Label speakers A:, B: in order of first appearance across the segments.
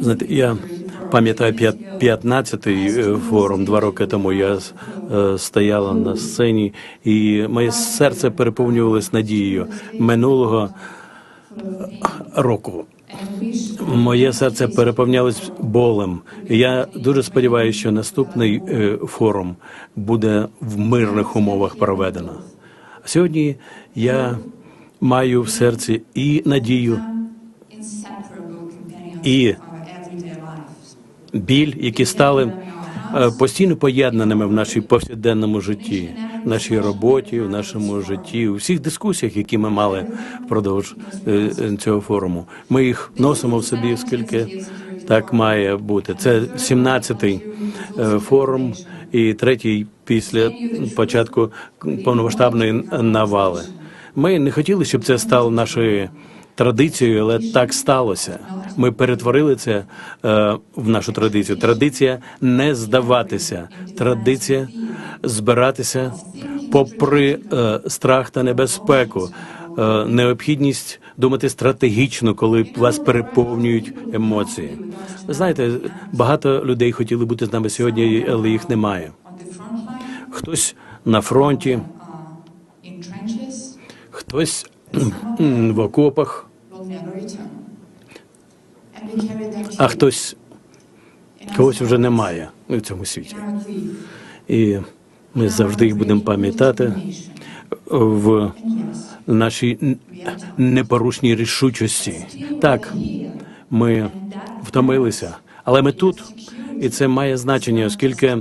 A: Знаєте, я пам'ятаю п'ят- 15-й е, форум два роки тому. Я е, стояла на сцені, і моє серце переповнювалось надією минулого року. Моє серце переповнялось болем. Я дуже сподіваюся, що наступний е, форум буде в мирних умовах проведено. Сьогодні я маю в серці і надію, І- біль, які стали е, постійно поєднаними в нашій повсякденному житті, в нашій роботі, в нашому житті, у всіх дискусіях, які ми мали впродовж е, е, цього форуму. Ми їх носимо в собі, оскільки так має бути. Це 17-й е, форум і третій після початку повномасштабної навали. Ми не хотіли, щоб це стало нашою традицією, але так сталося. Ми перетворили це е, в нашу традицію. Традиція не здаватися, традиція збиратися попри е, страх та небезпеку, е, необхідність думати стратегічно, коли вас переповнюють емоції. Знаєте, багато людей хотіли бути з нами сьогодні, але їх немає. Хтось на фронті, хтось в окопах, а хтось когось вже немає в цьому світі. І ми завжди їх будемо пам'ятати в нашій непорушній рішучості. Так, ми втомилися, але ми тут, і це має значення, оскільки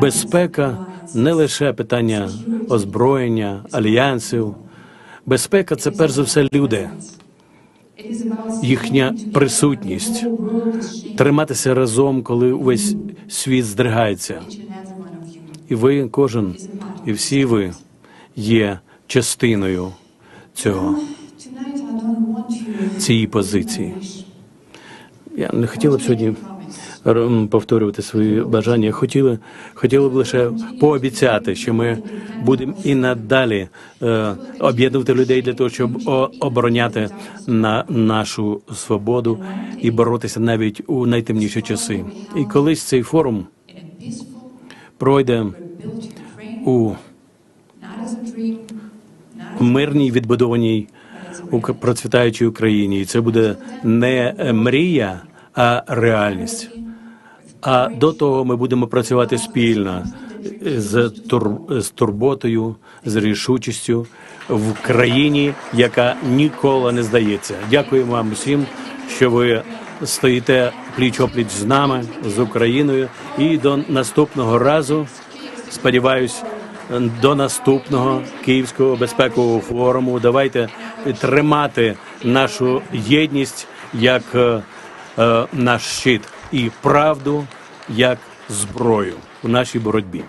A: безпека не лише питання озброєння, альянсів. Безпека це перш за все люди, їхня присутність, триматися разом, коли увесь світ здригається. І ви, кожен, і всі ви є частиною цього цієї позиції. Я не хотіла б сьогодні повторювати свої бажання. Хотіли, хотіли б лише пообіцяти, що ми будемо і надалі е, об'єднувати людей для того, щоб обороняти на нашу свободу і боротися навіть у найтемніші часи. І колись цей форум пройде у мирній відбудованій процвітаючій Україні. І це буде не мрія, а реальність. А до того ми будемо працювати спільно з, тур, з турботою, з рішучістю в країні, яка ніколи не здається. Дякую вам усім, що ви стоїте пліч опліч з нами, з Україною. І до наступного разу сподіваюсь, до наступного київського безпекового форуму. Давайте тримати нашу єдність як е, наш щит і правду як зброю в нашій боротьбі.